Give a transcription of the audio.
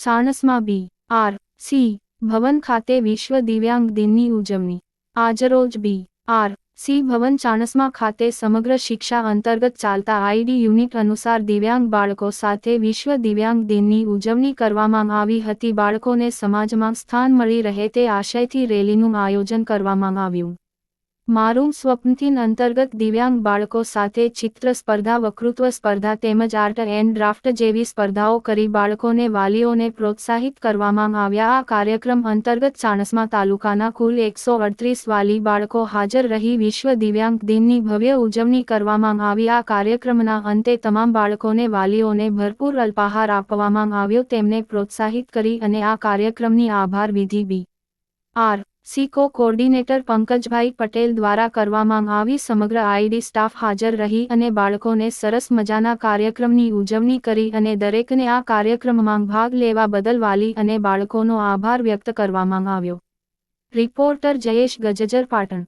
Chanasma B. R. C. Bhavan ખાતે વિશ્વ દિવ્યાંગ દિનની ઉજવણી. આજરોજ બી. આર. સી. ભવન ચાણસમાં ખાતે સમગ્ર શિક્ષા અંતર્ગત ચાલતા આઈડી યુનિટ અનુસાર દિવ્યાંગ બાળકો સાથે વિશ્વ દિવ્યાંગ દિનની ઉજવણી કરવામાં આવી હતી. બાળકોને સમાજમાં સ્થાન મળી રહે તે આશયથી રેલીનું આયોજન કરવામાં આવ્યું. મારું સ્વપ્નથીન અંતર્ગત દિવ્યાંગ બાળકો સાથે ચિત્ર સ્પર્ધા, વકૃત્વ સ્પર્ધા તેમજ આર્ટ એન્ડ ડ્રાફ્ટ જેવી સ્પર્ધાઓ કરી બાળકોને, વાલીઓને પ્રોત્સાહિત કરવામાં આવ્યા. આ કાર્યક્રમ અંતર્ગત ચાણસમા તાલુકાના કુલ એકસો અડત્રીસ વાલી બાળકો હાજર રહી. વિશ્વ દિવ્યાંગ દિનની ભવ્ય ઉજવણી કરવામાં આવી. આ કાર્યક્રમના અંતે તમામ બાળકોને, વાલીઓને ભરપૂર અલ્પાહાર આપવામાં આવ્યો. તેમને પ્રોત્સાહિત કરી અને આ કાર્યક્રમની આભાર વિધિ બી. આર. સિકો કોર્ડિનેટર પંકજભાઈ પટેલ દ્વારા કરવામાં આવી સમગ્ર આઈડી સ્ટાફ હાજર રહી અને બાળકોને સરસ મજાના કાર્યક્રમની ઉજવણી કરી અને દરેકને આ કાર્યક્રમમાં ભાગ લેવા બદલ વાલી અને બાળકોનો આભાર વ્યક્ત કરવામાં આવ્યો. રિપોર્ટર જયેશ ગજજર પાટણ.